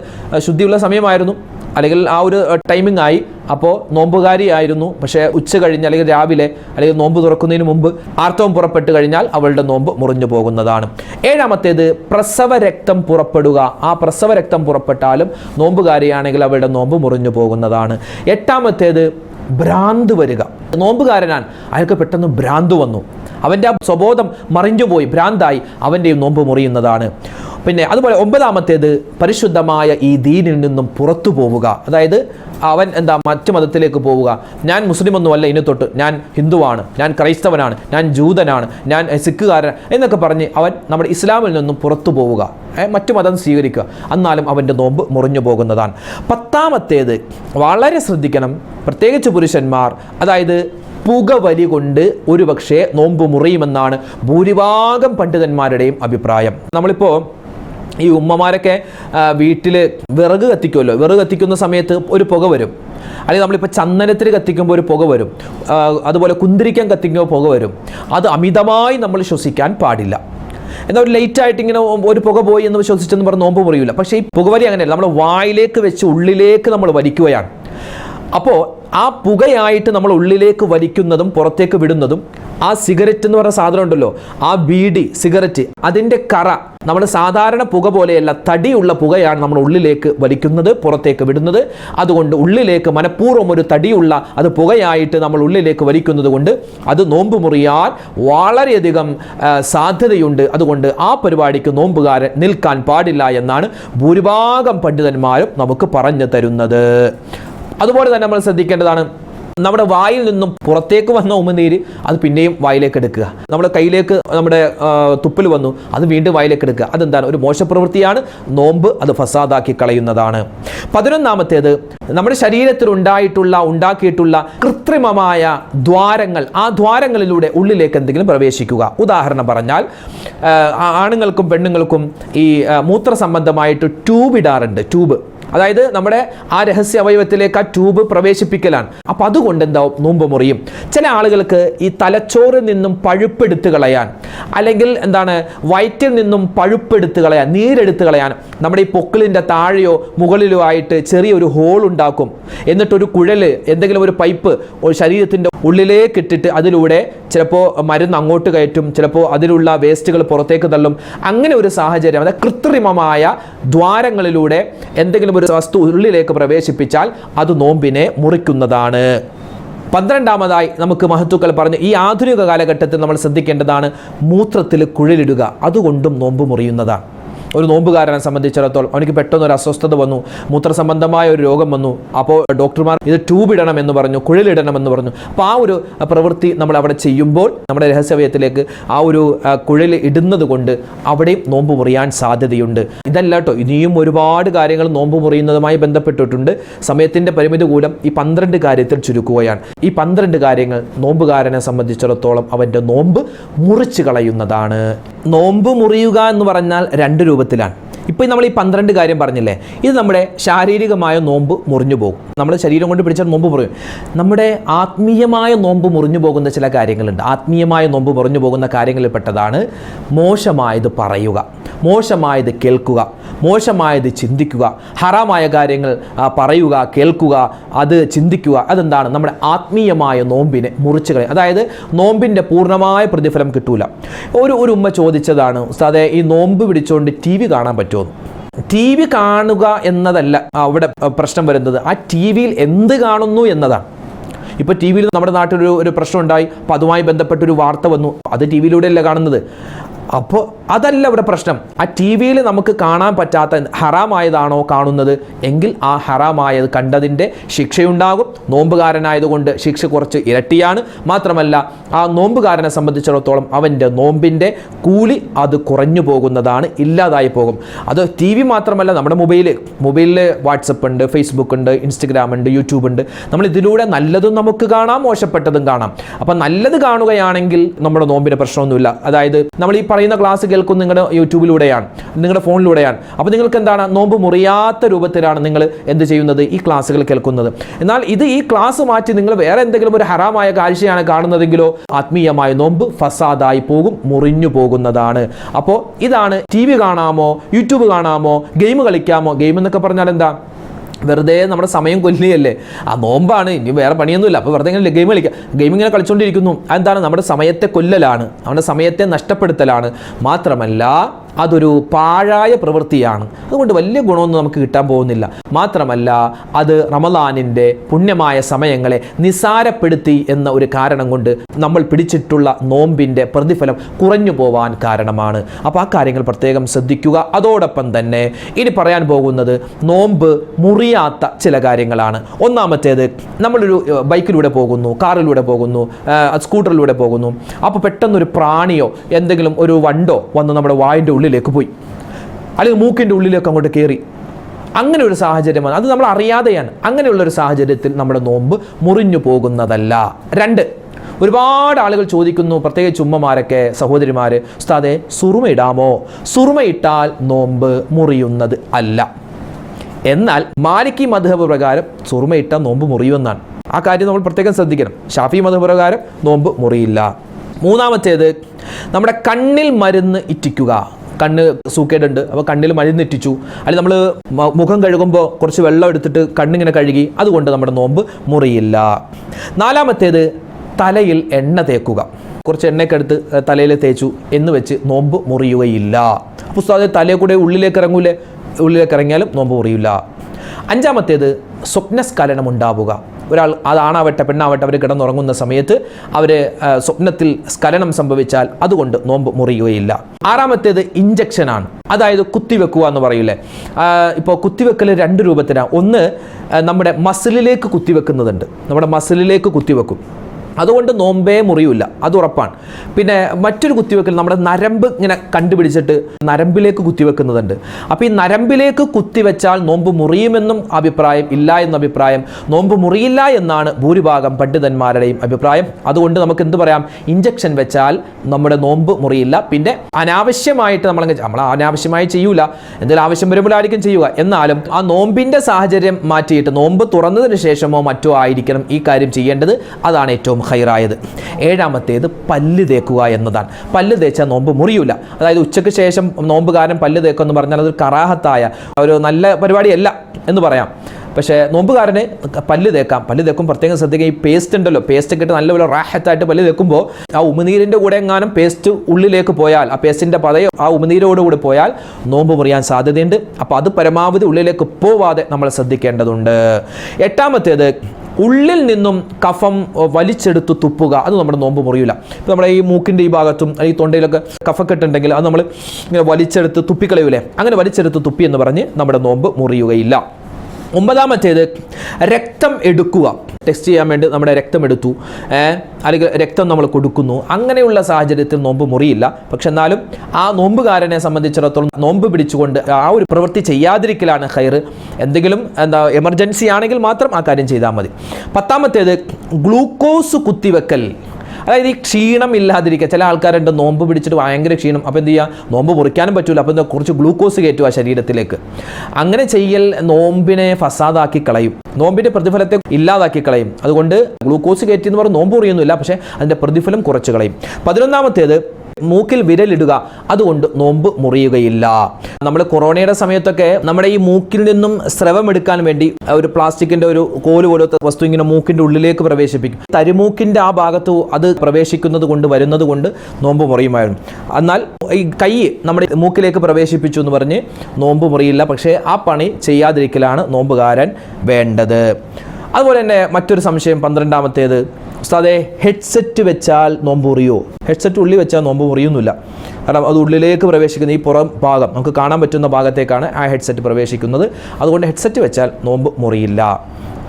ശുദ്ധിയുള്ള സമയമായിരുന്നു. അല്ലെങ്കിൽ ആ ഒരു ടൈമിംഗ് ആയി. അപ്പോൾ നോമ്പുകാരി ആയിരുന്നു പക്ഷേ ഉച്ച കഴിഞ്ഞ് അല്ലെങ്കിൽ രാവിലെ അല്ലെങ്കിൽ നോമ്പ് തുറക്കുന്നതിന് മുമ്പ് ആർത്തവം പുറപ്പെട്ട് കഴിഞ്ഞാൽ അവളുടെ നോമ്പ് മുറിഞ്ഞു പോകുന്നതാണ്. ഏഴാമത്തേത് പ്രസവ രക്തം പുറപ്പെടുക. ആ പ്രസവ രക്തം പുറപ്പെട്ടാലും നോമ്പുകാരിയാണെങ്കിൽ അവളുടെ നോമ്പ് മുറിഞ്ഞു പോകുന്നതാണ്. എട്ടാമത്തേത് ഭ്രാന്ത് വരിക. നോമ്പുകാരനാൻ അയാൾക്ക് പെട്ടെന്ന് ഭ്രാന്ത് വന്നു. അവന്റെ ആ സ്വബോധം മറിഞ്ഞുപോയി ഭ്രാന്തായി അവന്റെയും നോമ്പ് മുറിയുന്നതാണ്. പിന്നെ അതുപോലെ ഒമ്പതാമത്തേത് പരിശുദ്ധമായ ഈ ദീനിൽ നിന്നും പുറത്തു പോവുക. അതായത് അവൻ എന്താ മറ്റു മതത്തിലേക്ക് പോവുക. ഞാൻ മുസ്ലിം ഒന്നുമല്ല ഇനി തൊട്ട് ഞാൻ ഹിന്ദുവാണ് ഞാൻ ക്രൈസ്തവനാണ് ഞാൻ ജൂതനാണ് ഞാൻ സിഖുകാരൻ എന്നൊക്കെ പറഞ്ഞ് അവൻ നമ്മുടെ ഇസ്ലാമിൽ നിന്നും പുറത്തു പോവുക. മറ്റു മതം സ്വീകരിക്കുക. എന്നാലും അവന്റെ നോമ്പ് മുറിഞ്ഞു പോകുന്നതാണ്. പത്താമത്തേത് വളരെ ശ്രദ്ധിക്കണം. പ്രത്യേകിച്ച് പുരുഷന്മാർ അതായത് പുകവലി കൊണ്ട് ഒരുപക്ഷെ നോമ്പ് മുറിയുമെന്നാണ് ഭൂരിഭാഗം പണ്ഡിതന്മാരുടെയും അഭിപ്രായം. നമ്മളിപ്പോൾ ഈ ഉമ്മമാരൊക്കെ വീട്ടിൽ വിറക് കത്തിക്കുമല്ലോ. വിറക് കത്തിക്കുന്ന സമയത്ത് ഒരു പുക വരും. അല്ലെങ്കിൽ നമ്മളിപ്പോൾ ചന്ദനത്തിൽ കത്തിക്കുമ്പോൾ ഒരു പുക വരും. അതുപോലെ കുന്തിരിക്കാൻ കത്തിക്കുമ്പോൾ പുക വരും. അത് അമിതമായി നമ്മൾ ശ്വസിക്കാൻ പാടില്ല. എന്നാൽ ഒരു ലേറ്റ് ആയിട്ട് ഇങ്ങനെ ഒരു പുക പോയി എന്ന് ശ്വസിച്ചെന്ന് പറഞ്ഞ് നോമ്പ് മുറിയില്ല പക്ഷേ ഈ പുകവലി അങ്ങനെയല്ല. നമ്മൾ വായിലേക്ക് വെച്ച് ഉള്ളിലേക്ക് നമ്മൾ വലിക്കുകയാണ്. അപ്പോൾ ആ പുകയായിട്ട് നമ്മൾ ഉള്ളിലേക്ക് വലിക്കുന്നതും പുറത്തേക്ക് വിടുന്നതും ആ സിഗരറ്റ് എന്ന് പറഞ്ഞ സാധനം ഉണ്ടല്ലോ ആ ബീഡി സിഗരറ്റ് അതിന്റെ കറ നമ്മൾ സാധാരണ പുക പോലെയല്ല തടിയുള്ള പുകയാണ് നമ്മൾ ഉള്ളിലേക്ക് വലിക്കുന്നത് പുറത്തേക്ക് വിടുന്നത്. അതുകൊണ്ട് ഉള്ളിലേക്ക് മനഃപൂർവം ഒരു തടിയുള്ള അത് പുകയായിട്ട് നമ്മൾ ഉള്ളിലേക്ക് വലിക്കുന്നത് കൊണ്ട് അത് നോമ്പ് മുറിയാൻ വളരെയധികം സാധ്യതയുണ്ട്. അതുകൊണ്ട് ആ പരിപാടിക്ക് നോമ്പുകാരൻ നിൽക്കാൻ പാടില്ല എന്നാണ് ഭൂരിഭാഗം പണ്ഡിതന്മാരും നമുക്ക് പറഞ്ഞു തരുന്നത്. അതുപോലെ തന്നെ നമ്മൾ ശ്രദ്ധിക്കേണ്ടതാണ് നമ്മുടെ വായിൽ നിന്നും പുറത്തേക്ക് വന്ന ഉമിനീര് അത് പിന്നെയും വായിലേക്ക് എടുക്കുക. നമ്മുടെ കയ്യിലേക്ക് നമ്മുടെ തുപ്പിൽ വന്നു അത് വീണ്ടും വായിലേക്ക് എടുക്കുക. അതെന്താണ്? ഒരു മോശപ്രവൃത്തിയാണ്. നോമ്പ് അത് ഫസാദാക്കി കളയുന്നതാണ്. പതിനൊന്നാമത്തേത് നമ്മുടെ ശരീരത്തിൽ ഉണ്ടായിട്ടുള്ള ഉണ്ടാക്കിയിട്ടുള്ള കൃത്രിമമായ ദ്വാരങ്ങൾ ആ ദ്വാരങ്ങളിലൂടെ ഉള്ളിലേക്ക് എന്തെങ്കിലും പ്രവേശിക്കുക. ഉദാഹരണം പറഞ്ഞാൽ ആണുങ്ങൾക്കും പെണ്ണുങ്ങൾക്കും ഈ മൂത്ര സംബന്ധമായിട്ട് ട്യൂബ് ഇടാറുണ്ട്. ട്യൂബ്. അതായത് നമ്മുടെ ആ രഹസ്യ അവയവത്തിലേക്ക് ആ ട്യൂബ് പ്രവേശിപ്പിക്കലാണ്. അപ്പം അതുകൊണ്ട് എന്താവും? നോമ്പ് മുറിയും. ചില ആളുകൾക്ക് ഈ തലച്ചോറിൽ നിന്നും പഴുപ്പെടുത്ത് കളയാൻ അല്ലെങ്കിൽ എന്താണ് വയറ്റിൽ നിന്നും പഴുപ്പെടുത്ത് കളയാൻ നീരെടുത്ത് കളയാൻ നമ്മുടെ ഈ പൊക്കിളിന്റെ താഴെയോ മുകളിലോ ആയിട്ട് ചെറിയൊരു ഹോൾ ഉണ്ടാക്കും. എന്നിട്ടൊരു കുഴൽ എന്തെങ്കിലും ഒരു പൈപ്പ് ശരീരത്തിന്റെ ഉള്ളിലേക്ക് ഇട്ടിട്ട് അതിലൂടെ ചിലപ്പോൾ മരുന്ന് അങ്ങോട്ട് കയറ്റും ചിലപ്പോൾ അതിലുള്ള വേസ്റ്റുകൾ പുറത്തേക്ക് തള്ളും. അങ്ങനെ ഒരു സാഹചര്യം അതായത് കൃത്രിമമായ ദ്വാരങ്ങളിലൂടെ എന്തെങ്കിലും ഒരു വസ്തു ഉള്ളിലേക്ക് പ്രവേശിപ്പിച്ചാൽ അത് നോമ്പിനെ മുറിക്കുന്നതാണ്. പന്ത്രണ്ടാമതായി നമുക്ക് മഹത്തുക്കൾ പറഞ്ഞു ഈ ആധുനിക കാലഘട്ടത്തിൽ നമ്മൾ ശ്രദ്ധിക്കേണ്ടതാണ് മൂത്രത്തിൽ കുഴലിടുക അതുകൊണ്ടും നോമ്പ് മുറിയുന്നതാണ്. ഒരു നോമ്പുകാരനെ സംബന്ധിച്ചിടത്തോളം അവനിക്ക് പെട്ടെന്ന് ഒരു അസ്വസ്ഥത വന്നു. മൂത്രസംബന്ധമായ ഒരു രോഗം വന്നു. അപ്പോൾ ഡോക്ടർമാർ ഇത് ട്യൂബ് ഇടണം എന്ന് പറഞ്ഞു കുഴലിടണം എന്ന് പറഞ്ഞു. അപ്പോൾ ആ ഒരു പ്രവൃത്തി നമ്മൾ അവിടെ ചെയ്യുമ്പോൾ നമ്മുടെ രഹസ്യവയത്തിലേക്ക് ആ ഒരു കുഴൽ ഇടുന്നത് കൊണ്ട് അവിടെയും നോമ്പ് മുറിയാൻ സാധ്യതയുണ്ട്. ഇതല്ല കേട്ടോ ഇനിയും ഒരുപാട് കാര്യങ്ങൾ നോമ്പ് മുറിയുന്നതുമായി ബന്ധപ്പെട്ടിട്ടുണ്ട്. സമയത്തിന്റെ പരിമിതി മൂലം ഈ പന്ത്രണ്ട് കാര്യത്തിൽ ചുരുക്കുകയാണ്. ഈ പന്ത്രണ്ട് കാര്യങ്ങൾ നോമ്പുകാരനെ സംബന്ധിച്ചിടത്തോളം അവന്റെ നോമ്പ് മുറിച്ച് കളയുന്നതാണ്. നോമ്പ് മുറിയുക എന്ന് പറഞ്ഞാൽ രണ്ട് രൂപത്തിലാണ്. ഇപ്പോൾ നമ്മൾ ഈ പന്ത്രണ്ട് കാര്യം പറഞ്ഞില്ലേ? ഇത് നമ്മുടെ ശാരീരികമായ നോമ്പ് മുറിഞ്ഞു പോകും. നമ്മൾ ശരീരം കൊണ്ട് പിടിച്ചാൽ നോമ്പ് മുറിയും. നമ്മുടെ ആത്മീയമായ നോമ്പ് മുറിഞ്ഞു പോകുന്ന ചില കാര്യങ്ങളുണ്ട്. ആത്മീയമായ നോമ്പ് മുറിഞ്ഞു പോകുന്ന കാര്യങ്ങളിൽ പെട്ടതാണ് മോശമായത് പറയുക മോശമായത് കേൾക്കുക മോശമായത് ചിന്തിക്കുക ഹറാമായ കാര്യങ്ങൾ പറയുക കേൾക്കുക അത് ചിന്തിക്കുക അതെന്താണ്? നമ്മുടെ ആത്മീയമായ നോമ്പിനെ മുറിച്ച് കളയും. അതായത് നോമ്പിന്റെ പൂർണമായ പ്രതിഫലം കിട്ടൂല. ഒരു ഒരു ഉമ്മ ചോദിച്ചതാണ് ഉസ്താദെ ഈ നോമ്പ് പിടിച്ചുകൊണ്ട് ടി വി കാണാൻ പറ്റുമോ? ടി വി കാണുക എന്നതല്ല അവിടെ പ്രശ്നം വരുന്നത്. ആ ടി വിയിൽ എന്ത് കാണുന്നു എന്നതാണ്. ഇപ്പോൾ ടി വിയിൽ നമ്മുടെ നാട്ടിലൊരു ഒരു പ്രശ്നം ഉണ്ടായി അപ്പോൾ അതുമായി ബന്ധപ്പെട്ടൊരു വാർത്ത വന്നു. അത് ടി വിയിലൂടെയല്ല കാണുന്നത്. അപ്പോൾ അതല്ല ഇവിടെ പ്രശ്നം. ആ ടി വിയിൽ നമുക്ക് കാണാൻ പറ്റാത്ത ഹറാമായതാണോ കാണുന്നത്? എങ്കിൽ ആ ഹറാമായത് കണ്ടതിന്റെ ശിക്ഷയുണ്ടാകും. നോമ്പുകാരനായതുകൊണ്ട് ശിക്ഷ കുറച്ച് ഇരട്ടിയാണ്. മാത്രമല്ല ആ നോമ്പുകാരനെ സംബന്ധിച്ചിടത്തോളം അവന്റെ നോമ്പിന്റെ കൂലി അത് കുറഞ്ഞു പോകുന്നതാണ് ഇല്ലാതായി പോകും. അത് ടി വി മാത്രമല്ല നമ്മുടെ മൊബൈൽ മൊബൈലിൽ വാട്സപ്പ് ഉണ്ട് ഫേസ്ബുക്ക് ഉണ്ട് ഇൻസ്റ്റഗ്രാം ഉണ്ട് യൂട്യൂബ് ഉണ്ട്. നമ്മൾ ഇതിലൂടെ നല്ലതും നമുക്ക് കാണാം മോശപ്പെട്ടതും കാണാം. അപ്പം നല്ലത് കാണുകയാണെങ്കിൽ നമ്മുടെ നോമ്പിന് പ്രശ്നമൊന്നുമില്ല. അതായത് നമ്മൾ ഈ പറയുന്ന ക്ലാസ് കേൾക്കും നിങ്ങളുടെ യൂട്യൂബിലൂടെയാണ് നിങ്ങളുടെ ഫോണിലൂടെയാണ്. അപ്പോൾ നിങ്ങൾക്ക് എന്താണ്? നോമ്പ് മുറിയാത്ത രൂപത്തിലാണ് നിങ്ങൾ എന്ത് ചെയ്യുന്നത്? ഈ ക്ലാസ്സുകൾ കേൾക്കുന്നത്. എന്നാൽ ഇത് ഈ ക്ലാസ് മാറ്റി നിങ്ങൾ വേറെ എന്തെങ്കിലും ഒരു ഹറാമായ കാഴ്ചയാണ് കാണുന്നതെങ്കിലോ ആത്മീയമായ നോമ്പ് ഫസാദായി പോകും മുറിഞ്ഞു പോകുന്നതാണ്. അപ്പോൾ ഇതാണ് ടി വി കാണാമോ യൂട്യൂബ് കാണാമോ ഗെയിം കളിക്കാമോ? ഗെയിം എന്നൊക്കെ പറഞ്ഞാൽ എന്താ? വെറുതെ നമ്മുടെ സമയം കൊല്ലിയല്ലേ? ആ നോമ്പാണ് ഇനി വേറെ പണിയൊന്നുമില്ല. അപ്പോൾ വെറുതെ ഇങ്ങനെ ഗെയിം കളിക്കുക ഗെയിം ഇങ്ങനെ കളിച്ചുകൊണ്ടിരിക്കുന്നു എന്താണ് നമ്മുടെ സമയത്തെ കൊല്ലലാണ്. നമ്മുടെ സമയത്തെ നഷ്ടപ്പെടുത്തലാണ്. മാത്രമല്ല അതൊരു പാഴായ പ്രവൃത്തിയാണ്. അതുകൊണ്ട് വലിയ ഗുണമൊന്നും നമുക്ക് കിട്ടാൻ പോകുന്നില്ല. മാത്രമല്ല അത് റമദാനിന്റെ പുണ്യമായ സമയങ്ങളെ നിസാരപ്പെടുത്തി എന്ന ഒരു കാരണം കൊണ്ട് നമ്മൾ പിടിച്ചിട്ടുള്ള നോമ്പിന്റെ പ്രതിഫലം കുറഞ്ഞു പോവാൻ കാരണമാണ്. അപ്പോൾ ആ കാര്യങ്ങൾ പ്രത്യേകം ശ്രദ്ധിക്കുക. അതോടൊപ്പം തന്നെ ഇനി പറയാൻ പോകുന്നത് നോമ്പ് മുറിയാത്ത ചില കാര്യങ്ങളാണ്. ഒന്നാമത്തേത് നമ്മളൊരു ബൈക്കിലൂടെ പോകുന്നു കാറിലൂടെ പോകുന്നു സ്കൂട്ടറിലൂടെ പോകുന്നു. അപ്പോൾ പെട്ടെന്നൊരു പ്രാണിയോ എന്തെങ്കിലും ഒരു വണ്ടോ വന്ന് നമ്മുടെ വായിന്റെ ഉള്ളിലേക്ക് പോയി. അല്ലെങ്കിൽ മൂക്കിന്റെ ഉള്ളിലേക്ക് അങ്ങോട്ട് കയറി. അങ്ങനെ ഒരു സാഹചര്യമാണ് അത് നമ്മൾ അറിയാതെയാണ്. അങ്ങനെയുള്ള ഒരു സാഹചര്യത്തിൽ നമ്മുടെ നോമ്പ് മുറിഞ്ഞു പോകുന്നതല്ല. രണ്ട് ഒരുപാട് ആളുകൾ ചോദിക്കുന്നു പ്രത്യേകിച്ച് ഉമ്മമാരൊക്കെ സഹോദരിമാർ ഉസ്താദെ സുറുമയിടാമോ സുറുമയിട്ടാൽ നോമ്പ് മുറിയുന്നത് അല്ല. എന്നാൽ മാലിക്കി മധുഹബ് പ്രകാരം സുറുമയിട്ട നോമ്പ് മുറിയുമെന്നാണ്. ആ കാര്യം നമ്മൾ പ്രത്യേകം ശ്രദ്ധിക്കണം. ഷാഫി മധുഹബ് പ്രകാരം നോമ്പ് മുറിയില്ല. മൂന്നാമത്തേത് നമ്മുടെ കണ്ണിൽ മരുന്ന് ഇറ്റിക്കുക. കണ്ണ് സൂക്കേടുണ്ട്. അപ്പോൾ കണ്ണിൽ മഴ നെറ്റിച്ചു. അല്ലെങ്കിൽ നമ്മൾ മുഖം കഴുകുമ്പോൾ കുറച്ച് വെള്ളം എടുത്തിട്ട് കണ്ണിങ്ങനെ കഴുകി അതുകൊണ്ട് നമ്മുടെ നോമ്പ് മുറിയില്ല. നാലാമത്തേത് തലയിൽ എണ്ണ തേക്കുക. കുറച്ച് എണ്ണയൊക്കെ എടുത്ത് തലയിൽ തേച്ചു എന്ന് വെച്ച് നോമ്പ് മുറിയുകയില്ല. പുസ്തകത്തെ തലയിൽ കൂടെ ഉള്ളിലേക്ക് ഇറങ്ങൂലേ? ഉള്ളിലേക്ക് ഇറങ്ങിയാലും നോമ്പ് മുറിയില്ല. അഞ്ചാമത്തേത് സ്വപ്നസ്ഖലനം ഉണ്ടാവുക. ഒരാൾ അതാണാവട്ടെ പെണ്ണാവട്ടെ അവർ കിടന്നുറങ്ങുന്ന സമയത്ത് അവർ സ്വപ്നത്തിൽ സ്ഖലനം സംഭവിച്ചാൽ അതുകൊണ്ട് നോമ്പ് മുറിയുകയില്ല. ആറാമത്തേത് ഇഞ്ചക്ഷനാണ് അതായത് കുത്തിവെക്കുക എന്ന് പറയില്ലേ ഇപ്പോൾ കുത്തിവെക്കൽ രണ്ട് രൂപത്തിനാണ് ഒന്ന് നമ്മുടെ മസിലിലേക്ക് കുത്തിവെക്കുന്നതുണ്ട്. നമ്മുടെ മസിലിലേക്ക് കുത്തിവെക്കും. അതുകൊണ്ട് നോമ്പേ മുറിയില്ല. അത് ഉറപ്പാണ്. പിന്നെ മറ്റൊരു കുത്തിവെക്കൽ നമ്മുടെ നരമ്പ് ഇങ്ങനെ കണ്ടുപിടിച്ചിട്ട് നരമ്പിലേക്ക് കുത്തിവെക്കുന്നതുണ്ട്. അപ്പോൾ ഈ നരമ്പിലേക്ക് കുത്തിവെച്ചാൽ നോമ്പ് മുറിയുമെന്നും അഭിപ്രായം ഇല്ല എന്ന അഭിപ്രായം. നോമ്പ് മുറിയില്ല എന്നാണ് ഭൂരിഭാഗം പണ്ഡിതന്മാരുടെയും അഭിപ്രായം. അതുകൊണ്ട് നമുക്ക് എന്ത് പറയാം? ഇഞ്ചക്ഷൻ വെച്ചാൽ നമ്മുടെ നോമ്പ് മുറിയില്ല. പിന്നെ അനാവശ്യമായിട്ട് നമ്മൾ നമ്മൾ അനാവശ്യമായി ചെയ്യൂല. എന്തെങ്കിലും ആവശ്യം വരുമ്പോഴായിരിക്കും ചെയ്യുക. എന്നാലും ആ നോമ്പിന്റെ സാഹചര്യം മാറ്റിയിട്ട് നോമ്പ് തുറന്നതിന് ശേഷമോ മറ്റോ ആയിരിക്കണം ഈ കാര്യം ചെയ്യേണ്ടത്. അതാണ് ഏറ്റവും ഹൈറായത് ഏഴാമത്തേത് പല്ല് തേക്കുക എന്നതാണ്. പല്ല് തേച്ചാൽ നോമ്പ് മുറിയൂല. അതായത് ഉച്ചയ്ക്ക് ശേഷം നോമ്പുകാരൻ പല്ല് തേക്കുക എന്ന് പറഞ്ഞാൽ അതൊരു കറാഹത്തായ ഒരു നല്ല പരിപാടിയല്ല എന്ന് പറയാം. പക്ഷേ നോമ്പുകാരന് പല്ല് തേക്കാം. പല്ല് തേക്കും പ്രത്യേകം ശ്രദ്ധിക്കുക. ഈ പേസ്റ്റ് ഉണ്ടല്ലോ പേസ്റ്റ് ഒക്കെ ഇട്ട് നല്ലപോലെ റാഹത്തായിട്ട് പല്ല് തേക്കുമ്പോൾ ആ ഉമിനീരിന്റെ കൂടെ എങ്ങാനും പേസ്റ്റ് ഉള്ളിലേക്ക് പോയാൽ ആ പേസ്റ്റിന്റെ പതയോ ആ ഉമിനീരോടുകൂടി പോയാൽ നോമ്പ് മുറിയാൻ സാധ്യതയുണ്ട്. അപ്പോൾ അത് പരമാവധി ഉള്ളിലേക്ക് പോവാതെ നമ്മൾ ശ്രദ്ധിക്കേണ്ടതുണ്ട്. എട്ടാമത്തേത് ഉള്ളിൽ നിന്നും കഫം വലിച്ചെടുത്ത് തുപ്പുക. അത് നമ്മുടെ നോമ്പ് മുറിയില്ല ഇപ്പോൾ നമ്മുടെ ഈ മൂക്കിന്റെ ഈ ഭാഗത്തും അല്ലെങ്കിൽ തൊണ്ടയിലൊക്കെ കഫക്കെട്ടുണ്ടെങ്കിൽ അത് നമ്മൾ ഇങ്ങനെ വലിച്ചെടുത്ത് തുപ്പിക്കളയൂലേ? അങ്ങനെ വലിച്ചെടുത്ത് തുപ്പി എന്ന് പറഞ്ഞ് നമ്മുടെ നോമ്പ് മുറിയുകയില്ല. ഒമ്പതാമത്തേത് രക്തം എടുക്കുക. ടെസ്റ്റ് ചെയ്യാൻ വേണ്ടി നമ്മുടെ രക്തം എടുത്തു. അല്ലെങ്കിൽ രക്തം നമ്മൾ കൊടുക്കുന്നു. അങ്ങനെയുള്ള സാഹചര്യത്തിൽ നോമ്പ് മുറിയില്ല. പക്ഷെ എന്നാലും ആ നോമ്പുകാരനെ സംബന്ധിച്ചിടത്തോളം നോമ്പ് പിടിച്ചുകൊണ്ട് ആ ഒരു പ്രവൃത്തി ചെയ്യാതിരിക്കലാണ് ഹൈർ എന്തെങ്കിലും എന്താ എമർജൻസി ആണെങ്കിൽ മാത്രം ആ കാര്യം ചെയ്താൽ മതി. പത്താമത്തേത് ഗ്ലൂക്കോസ് കുത്തിവെക്കൽ. അതായത് ഈ ക്ഷീണം ഇല്ലാതിരിക്കുക. ചില ആൾക്കാരുണ്ട് നോമ്പ് പിടിച്ചിട്ട് ഭയങ്കര ക്ഷീണം. അപ്പോൾ എന്ത് ചെയ്യുക നോമ്പ് മുറിക്കാനും പറ്റില്ല അപ്പോൾ എന്താ കുറച്ച് ഗ്ലൂക്കോസ് കയറ്റുക ശരീരത്തിലേക്ക്. അങ്ങനെ ചെയ്യൽ നോമ്പിനെ ഫസാദാക്കി കളയും. നോമ്പിന്റെ പ്രതിഫലത്തെ ഇല്ലാതാക്കി കളയും. അതുകൊണ്ട് ഗ്ലൂക്കോസ് കയറ്റി എന്ന് പറഞ്ഞ് നോമ്പ് മുറിയൊന്നുമില്ല. പക്ഷേ അതിന്റെ പ്രതിഫലം കുറച്ച് കളയും. പതിനൊന്നാമത്തേത് മൂക്കിൽ വിരലിടുക. അതുകൊണ്ട് നോമ്പ് മുറിയുകയില്ല. നമ്മൾ കൊറോണയുടെ സമയത്തൊക്കെ നമ്മുടെ ഈ മൂക്കിൽ നിന്നും സ്രവം എടുക്കാൻ വേണ്ടി ഒരു പ്ലാസ്റ്റിക്കിന്റെ ഒരു കോൽ പോലത്തെ വസ്തു ഇങ്ങനെ മൂക്കിന്റെ ഉള്ളിലേക്ക് പ്രവേശിപ്പിക്കും. തരിമൂക്കിന്റെ ആ ഭാഗത്ത് അത് പ്രവേശിക്കുന്നത് കൊണ്ട് വരുന്നത് കൊണ്ട് നോമ്പ് മുറിയുമായിരുന്നു. എന്നാൽ ഈ കൈ നമ്മുടെ മൂക്കിലേക്ക് പ്രവേശിപ്പിച്ചു എന്ന് പറഞ്ഞ് നോമ്പ് മുറിയില്ല. പക്ഷേ ആ പണി ചെയ്യാതിരിക്കലാണ് നോമ്പുകാരൻ വേണ്ടത്. അതുപോലെ തന്നെ മറ്റൊരു സംശയം പന്ത്രണ്ടാമത്തേത്. ഉസ്താദെ ഹെഡ്സെറ്റ് വെച്ചാൽ നോമ്പ് മുറിയോ? ഹെഡ്സെറ്റ് ഉള്ളിൽ വെച്ചാൽ നോമ്പ് മുറിയൊന്നുമില്ല. കാരണം അത് ഉള്ളിലേക്ക് പ്രവേശിക്കുന്ന ഈ പുറം ഭാഗം നമുക്ക് കാണാൻ പറ്റുന്ന ഭാഗത്തേക്കാണ് ആ ഹെഡ്സെറ്റ് പ്രവേശിക്കുന്നത്. അതുകൊണ്ട് ഹെഡ്സെറ്റ് വെച്ചാൽ നോമ്പ് മുറിയില്ല.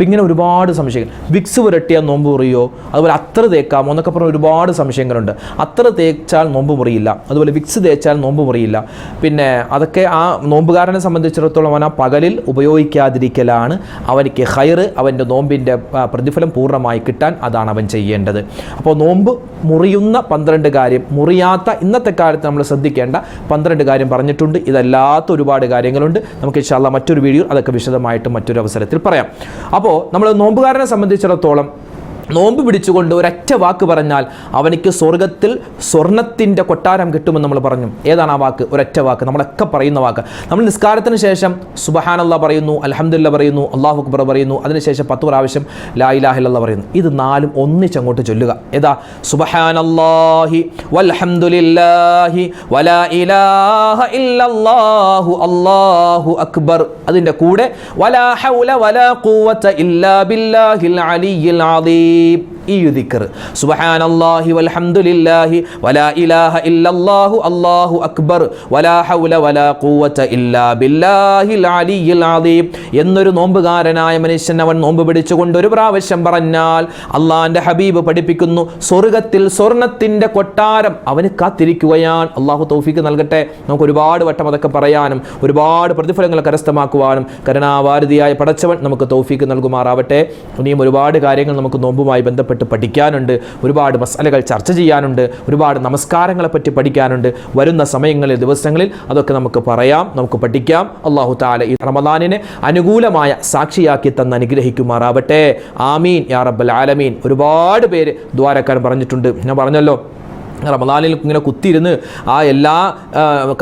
അപ്പം ഇങ്ങനെ ഒരുപാട് സംശയങ്ങൾ. വിക്സ് പുരട്ടിയാൽ നോമ്പ് മുറിയോ? അതുപോലെ അത്ര തേക്കാമോ? എന്നൊക്കെ പറഞ്ഞ ഒരുപാട് സംശയങ്ങളുണ്ട്. അത്ര തേച്ചാൽ നോമ്പ് മുറിയില്ല. അതുപോലെ വിക്സ് തേച്ചാൽ നോമ്പ് മുറിയില്ല. പിന്നെ അതൊക്കെ ആ നോമ്പുകാരനെ സംബന്ധിച്ചിടത്തോളം അവൻ ആ പകലിൽ ഉപയോഗിക്കാതിരിക്കലാണ്. അവനിക്ക് ഹൈറ് അവന്റെ നോമ്പിന്റെ പ്രതിഫലം പൂർണമായി കിട്ടാൻ അതാണ് അവൻ ചെയ്യേണ്ടത്. അപ്പോൾ നോമ്പ് മുറിയുന്ന പന്ത്രണ്ട് കാര്യം മുറിയാത്ത ഇന്നത്തെ കാലത്ത് നമ്മൾ ശ്രദ്ധിക്കേണ്ട പന്ത്രണ്ട് കാര്യം പറഞ്ഞിട്ടുണ്ട്. ഇതല്ലാത്ത ഒരുപാട് കാര്യങ്ങളുണ്ട്. നമുക്ക് ഇൻഷാല്ല മറ്റൊരു വീഡിയോ അതൊക്കെ വിശദമായിട്ട് മറ്റൊരു അവസരത്തിൽ പറയാം. അപ്പോൾ നമ്മൾ നോമ്പുകാരനെ സംബന്ധിച്ചിടത്തോളം നോമ്പ് പിടിച്ചുകൊണ്ട് ഒരൊറ്റ വാക്ക് പറഞ്ഞാൽ അവനിക്ക് സ്വർഗത്തിൽ സ്വർണത്തിന്റെ കൊട്ടാരം കിട്ടുമെന്ന് നമ്മൾ പറഞ്ഞു. ഏതാണ് ആ വാക്ക്? ഒരൊറ്റ വാക്ക്. നമ്മളൊക്കെ പറയുന്ന വാക്ക്. നമ്മൾ നിസ്കാരത്തിന് ശേഷം സുബഹാനല്ല പറയുന്നു അലഹമില്ല പറയുന്നു അള്ളാഹു അക്ബർ പറയുന്നു അതിനുശേഷം പത്ത് പ്രാവശ്യം ലാ ഇലാഹില്ല പറയുന്നു. ഇത് നാലും ഒന്നിച്ചങ്ങോട്ട് ചൊല്ലുക. ഏതാ? സുബഹാനല്ലാഹി വൽഹംദുലില്ലാഹി വലാ ഇലാഹ ഇല്ലല്ലാഹു അല്ലാഹു അക്ബർ. അതിന്റെ കൂടെ വലാ ഹൗല വലാ ഖുവത ഇല്ലാ ബില്ലാഹിൽ അലിയിൽ അദീം. keep ഈ യുദിക്കർ സുബ്ഹാനല്ലാഹി വൽഹംദുലില്ലാഹി വലാ ഇലാഹ ഇല്ലല്ലാഹു അല്ലാഹു അക്ബർ വലാ ഹൗല വലാ ഖുവത ഇല്ലാ ബില്ലാഹിൽ അലിയിൽ അദീം. എന്നൊരു നോമ്പുകാരനായ മനുഷ്യൻ അവൻ നോമ്പ് പിടിച്ചുകൊണ്ട് ഒരു പ്രാവശ്യം പറഞ്ഞാൽ അള്ളാഹിന്റെ ഹബീബ് പഠിപ്പിക്കുന്നു. സ്വർഗത്തിൽ സ്വർണത്തിന്റെ കൊട്ടാരം അവന് കാത്തിരിക്കുകയാണ്. അള്ളാഹു തൗഫീക്ക് നൽകട്ടെ. നമുക്ക് ഒരുപാട് വട്ടം അതൊക്കെ പറയാനും ഒരുപാട് പ്രതിഫലങ്ങൾ കരസ്ഥമാക്കുവാനും കരുണാവാരതിയായ പടച്ചവൻ നമുക്ക് തൗഫീക്ക് നൽകുമാറാവട്ടെ. ഇനിയും ഒരുപാട് കാര്യങ്ങൾ നമുക്ക് നോമ്പുമായി ബന്ധപ്പെട്ട് പഠിക്കാനുണ്ട് ഒരുപാട് മസാലകൾ ചർച്ച ചെയ്യാനുണ്ട് ഒരുപാട് നമസ്കാരങ്ങളെ പറ്റി പഠിക്കാനുണ്ട്. വരുന്ന സമയങ്ങളിൽ ദിവസങ്ങളിൽ അതൊക്കെ നമുക്ക് പറയാം നമുക്ക് പഠിക്കാം. അള്ളാഹു താല ഈ റമദാനിനെ അനുകൂലമായ സാക്ഷിയാക്കി തന്ന് അനുഗ്രഹിക്കുമാറാവട്ടെ. ആമീൻ. യാ റബ്ബൽ ആലമീൻ. ഒരുപാട് പേര് ദ്വാരക്കാരൻ പറഞ്ഞിട്ടുണ്ട്. ഞാൻ പറഞ്ഞല്ലോ റമദാനിൽ ഇങ്ങനെ കുത്തിയിരുന്ന് ആ എല്ലാ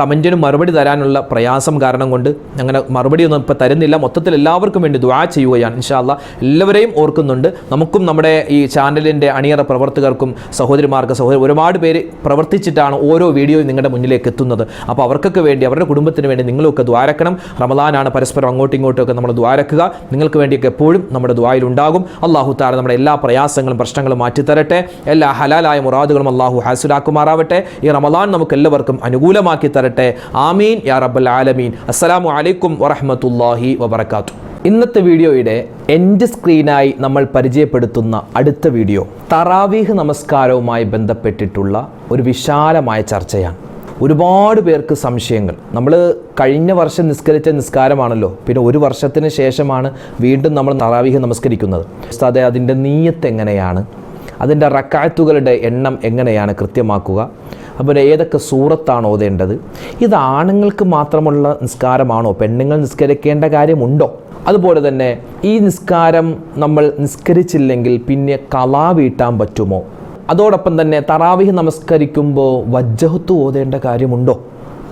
കമന്റിനും മറുപടി തരാനുള്ള പ്രയാസം കാരണം കൊണ്ട് അങ്ങനെ മറുപടി ഒന്നും ഇപ്പോൾ തരുന്നില്ല. മൊത്തത്തിൽ എല്ലാവർക്കും വേണ്ടി ദുആ ചെയ്യുകയാണ് ഇൻഷാല്ല എല്ലാവരെയും ഓർക്കുന്നുണ്ട്. നമുക്കും നമ്മുടെ ഈ ചാനലിന്റെ അണിയറ പ്രവർത്തകർക്കും സഹോദരിമാർക്ക് സഹോദരി ഒരുപാട് പേര് പ്രവർത്തിച്ചിട്ടാണ് ഓരോ വീഡിയോയും നിങ്ങളുടെ മുന്നിലേക്ക് എത്തുന്നത്. അപ്പോൾ അവർക്കൊക്കെ വേണ്ടി അവരുടെ കുടുംബത്തിന് വേണ്ടി നിങ്ങളൊക്കെ ദ്വാരക്കണം റമദാനാണ് പരസ്പരം അങ്ങോട്ടും ഇങ്ങോട്ടും ഒക്കെ നമ്മൾ ദ്വാരക്കുക നിങ്ങൾക്ക് വേണ്ടിയൊക്കെ എപ്പോഴും നമ്മുടെ ദ്വായിലുണ്ടാകും അള്ളാഹു താര നമ്മുടെ എല്ലാ പ്രയാസങ്ങളും പ്രശ്നങ്ങളും മാറ്റിത്തരട്ടെ. എല്ലാ ഹലാലായ മുറാദുകളും അള്ളാഹു ഹാസുലാക്കുമാറാവട്ടെ ഈ റമദാൻ നമുക്ക് എല്ലാവർക്കും അനുകൂലമാക്കി തരട്ടെ. ആമീൻ. യാ റബ്ബൽ ആലമീൻ. അസ്സലാമു അലൈക്കും വറഹ്മത്തുള്ളാഹി വബർക്കാത്തു ഇന്നത്തെ വീഡിയോയുടെ എൻഡ് സ്ക്രീനായി നമ്മൾ പരിചയപ്പെടുത്തുന്ന അടുത്ത വീഡിയോ തറാവീഹ് നമസ്കാരവുമായി ബന്ധപ്പെട്ടിട്ടുള്ള ഒരു വിശാലമായ ചർച്ചയാണ്. ഒരുപാട് പേർക്ക് സംശയങ്ങൾ. നമ്മൾ കഴിഞ്ഞ വർഷം നിസ്കരിച്ച നിസ്കാരമാണല്ലോ. പിന്നെ ഒരു വർഷത്തിന് ശേഷമാണ് വീണ്ടും നമ്മൾ തറാവീഹ് നമസ്കരിക്കുന്നത്. ഉസ്താദെ അതിന്റെ നീയത്ത് എങ്ങനെയാണ്? അതിന്റെ റക്കായത്തുകളുടെ എണ്ണം എങ്ങനെയാണ് കൃത്യമാക്കുക? അതുപോലെ ഏതൊക്കെ സൂറത്താണ് ഓതേണ്ടത്? ഇത് ആണുങ്ങൾക്ക് മാത്രമുള്ള നിസ്കാരമാണോ? പെണ്ണുങ്ങൾ നിസ്കരിക്കേണ്ട കാര്യമുണ്ടോ? അതുപോലെ തന്നെ ഈ നിസ്കാരം നമ്മൾ നിസ്കരിച്ചില്ലെങ്കിൽ പിന്നെ കലാ വീട്ടാൻ പറ്റുമോ? അതോടൊപ്പം തന്നെ തറാവിഹ് നമസ്കരിക്കുമ്പോൾ വജ്ജഹത്ത് ഓതേണ്ട കാര്യമുണ്ടോ?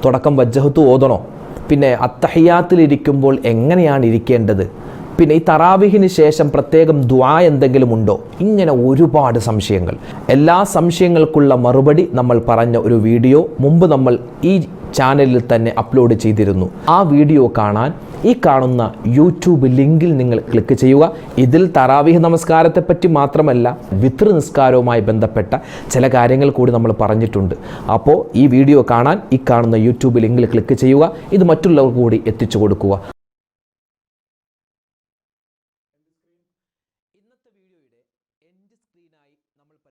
തുടക്കം വജ്ജഹത്ത് ഓതണോ? പിന്നെ അത്തഹയാത്തിലിരിക്കുമ്പോൾ എങ്ങനെയാണ് ഇരിക്കേണ്ടത്? പിന്നെ ഈ തറാവിഹിന് ശേഷം പ്രത്യേകം ദ്വാ എന്തെങ്കിലും ഉണ്ടോ ഇങ്ങനെ ഒരുപാട് സംശയങ്ങൾ. എല്ലാ സംശയങ്ങൾക്കുള്ള മറുപടി നമ്മൾ പറഞ്ഞ ഒരു വീഡിയോ മുമ്പ് നമ്മൾ ഈ ചാനലിൽ തന്നെ അപ്ലോഡ് ചെയ്തിരുന്നു. ആ വീഡിയോ കാണാൻ ഈ കാണുന്ന യൂട്യൂബ് ലിങ്കിൽ നിങ്ങൾ ക്ലിക്ക് ചെയ്യുക. ഇതിൽ തറാവിഹ് നമസ്കാരത്തെ പറ്റി മാത്രമല്ല വിത്ര നിസ്കാരവുമായി ബന്ധപ്പെട്ട ചില കാര്യങ്ങൾ കൂടി നമ്മൾ പറഞ്ഞിട്ടുണ്ട്. അപ്പോൾ ഈ വീഡിയോ കാണാൻ ഈ കാണുന്ന യൂട്യൂബ് ലിങ്കിൽ ക്ലിക്ക് ചെയ്യുക. ഇത് മറ്റുള്ളവർ കൂടി എത്തിച്ചു കൊടുക്കുക.